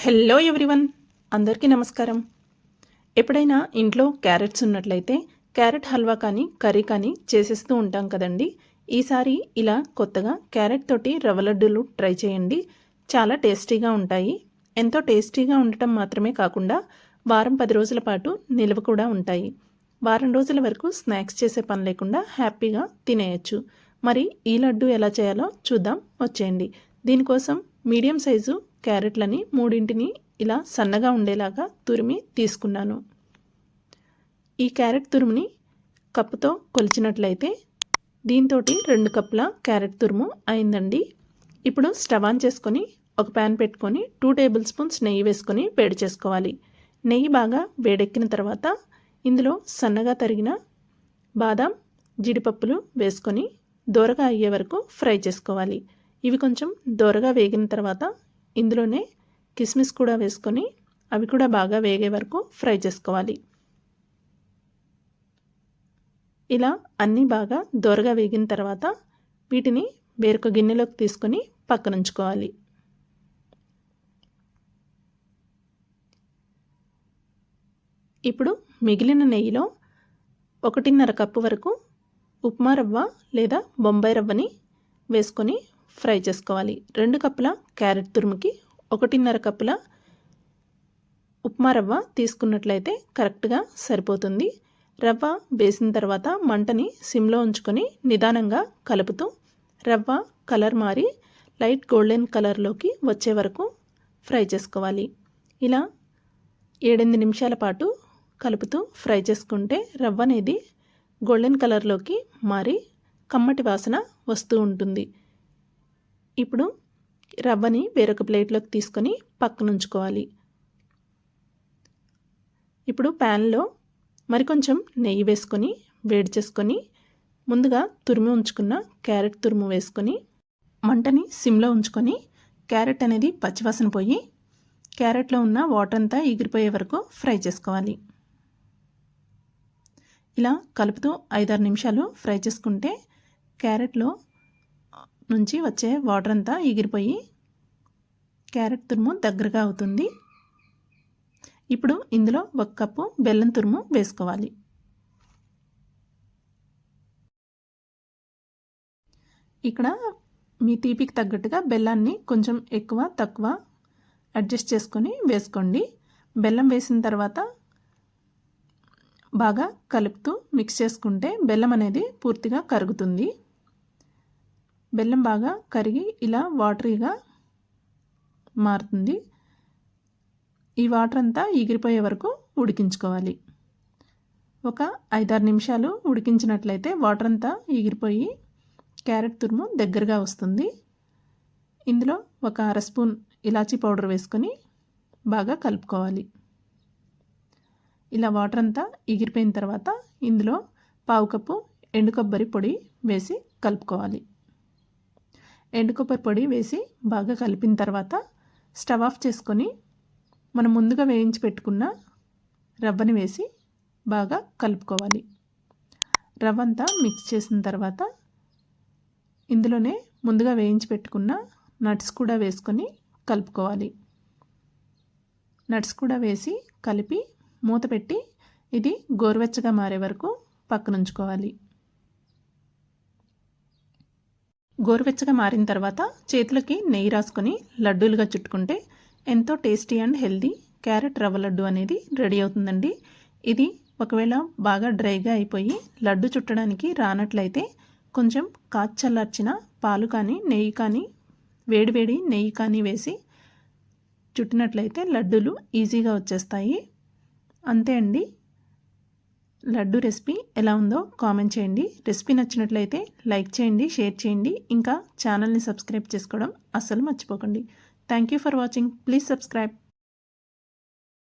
Hello everyone అందరికీ నమస్కారం. ఎప్పుడైనా ఇంట్లో క్యారెట్స్ ఉన్నట్లయితే క్యారెట్ హల్వా కానీ కర్రీ కానీ చేసేస్తూ ఉంటాం కదండి. ఈసారి ఇలా కొత్తగా క్యారెట్ తోటి రవ్వ లడ్డూలు ట్రై చేయండి. చాలా టేస్టీగా ఉంటాయి. ఎంతో టేస్టీగా ఉండటం మాత్రమే కాకుండా వారం పది రోజుల పాటు నిల్వ కూడా ఉంటాయి. వారం రోజుల వరకు స్నాక్స్ చేసే పని లేకుండా హ్యాపీగా తినేయచ్చు. మరి ఈ లడ్డు ఎలా చేయాలో చూద్దాం. వచ్చేయండి. దీనికోసం మీడియం సైజు క్యారెట్లని మూడింటిని ఇలా సన్నగా ఉండేలాగా తురిమి తీసుకున్నాను. ఈ క్యారెట్ తురుముని కప్పుతో కొలిచినట్లయితే దీంతో రెండు కప్పుల క్యారెట్ తురుము అయిందండి. ఇప్పుడు స్టవ్ ఆన్ చేసుకొని ఒక ప్యాన్ పెట్టుకొని టూ టేబుల్ స్పూన్స్ నెయ్యి వేసుకొని వేడి చేసుకోవాలి. నెయ్యి బాగా వేడెక్కిన తర్వాత ఇందులో సన్నగా తరిగిన బాదం జీడిపప్పులు వేసుకొని దోరగా అయ్యే వరకు ఫ్రై చేసుకోవాలి. ఇవి కొంచెం దోరగా వేగిన తర్వాత ఇందులోనే కిస్మిస్ కూడా వేసుకొని అవి కూడా బాగా వేగే వరకు ఫ్రై చేసుకోవాలి. ఇలా అన్నీ బాగా దోరగా వేగిన తర్వాత వీటిని వేరొక గిన్నెలోకి తీసుకొని పక్కనుంచుకోవాలి ఇప్పుడు మిగిలిన నెయ్యిలో ఒకటిన్నర కప్పు వరకు ఉప్మా రవ్వ లేదా బొంబాయి రవ్వని వేసుకొని ఫ్రై చేసుకోవాలి. రెండు కప్పుల క్యారెట్ తురుముకి ఒకటిన్నర కప్పుల ఉప్మా రవ్వ తీసుకున్నట్లయితే కరెక్ట్గా సరిపోతుంది. రవ్వ వేసిన తర్వాత మంటని సిమ్లో ఉంచుకొని నిదానంగా కలుపుతూ రవ్వ కలర్ మారి లైట్ గోల్డెన్ కలర్లోకి వచ్చే వరకు ఫ్రై చేసుకోవాలి. ఇలా ఏడెనిమిది నిమిషాల పాటు కలుపుతూ ఫ్రై చేసుకుంటే రవ్వ అనేది గోల్డెన్ కలర్లోకి మారి కమ్మటి వాసన వస్తూ ఉంటుంది. ఇప్పుడు రవ్వని వేరొక ప్లేట్లోకి తీసుకొని పక్కన ఉంచుకోవాలి ఇప్పుడు ప్యాన్లో మరికొంచెం నెయ్యి వేసుకొని వేడి చేసుకొని ముందుగా తురిమి ఉంచుకున్న క్యారెట్ తురుము వేసుకొని మంటని సిమ్లో ఉంచుకొని క్యారెట్ అనేది పచ్చివాసన పోయి క్యారెట్లో ఉన్న వాటర్ అంతా ఎగిరిపోయే వరకు ఫ్రై చేసుకోవాలి. ఇలా కలుపుతూ ఐదారు నిమిషాలు ఫ్రై చేసుకుంటే క్యారెట్లో నుంచి వచ్చే వాటర్ అంతా ఎగిరిపోయి క్యారెట్ తురుము దగ్గరగా అవుతుంది. ఇప్పుడు ఇందులో ఒక కప్పు బెల్లం తురుము వేసుకోవాలి. ఇక్కడ మీ తీపికి తగ్గట్టుగా బెల్లాన్ని కొంచెం ఎక్కువ తక్కువ అడ్జస్ట్ చేసుకొని వేసుకోండి. బెల్లం వేసిన తర్వాత బాగా కలుపుతూ మిక్స్ చేసుకుంటే బెల్లం అనేది పూర్తిగా కరుగుతుంది. బెల్లం బాగా కరిగి ఇలా వాటరీగా మారుతుంది. ఈ వాటర్ అంతా ఎగిరిపోయే వరకు ఉడికించుకోవాలి. ఒక ఐదారు నిమిషాలు ఉడికించినట్లయితే వాటర్ అంతా ఎగిరిపోయి క్యారెట్ తురుము దగ్గరగా వస్తుంది. ఇందులో ఒక అర స్పూన్ ఇలాచీ పౌడర్ వేసుకొని బాగా కలుపుకోవాలి. ఇలా వాటర్ అంతా ఎగిరిపోయిన తర్వాత ఇందులో పావు కప్పు ఎండు కొబ్బరి పొడి వేసి కలుపుకోవాలి. ఎండు కొబ్బరి పొడి వేసి బాగా కలిపిన తర్వాత స్టవ్ ఆఫ్ చేసుకొని మనం ముందుగా వేయించి పెట్టుకున్న రవ్వని వేసి బాగా కలుపుకోవాలి. రవ్వ అంతా మిక్స్ చేసిన తర్వాత ఇందులోనే ముందుగా వేయించి పెట్టుకున్న నట్స్ కూడా వేసుకొని కలుపుకోవాలి. నట్స్ కూడా వేసి కలిపి మూత పెట్టి ఇది గోరువెచ్చగా మారే వరకు పక్కనుంచుకోవాలి. గోరువెచ్చగా మారిన తర్వాత చేతులకి నెయ్యి రాసుకొని లడ్డూలుగా చుట్టుకుంటే ఎంతో టేస్టీ అండ్ హెల్దీ క్యారెట్ రవ్వ లడ్డు అనేది రెడీ అవుతుందండి. ఇది ఒకవేళ బాగా డ్రైగా అయిపోయి లడ్డు చుట్టడానికి రానట్లయితే కొంచెం కాచల్లార్చిన పాలు కానీ నెయ్యి కానీ వేడివేడి నెయ్యి కానీ వేసి చుట్టినట్లయితే లడ్డూలు ఈజీగా వచ్చేస్తాయి. అంతే అండి. లడ్డు రెసిపీ ఎలా ఉందో కామెంట్ చేయండి. రెసిపీ నచ్చినట్లయితే లైక్ చేయండి షేర్ చేయండి. ఇంకా ఛానల్ని సబ్స్క్రైబ్ చేసుకోవడం అస్సలు మర్చిపోకండి. Thank you for watching. Please subscribe.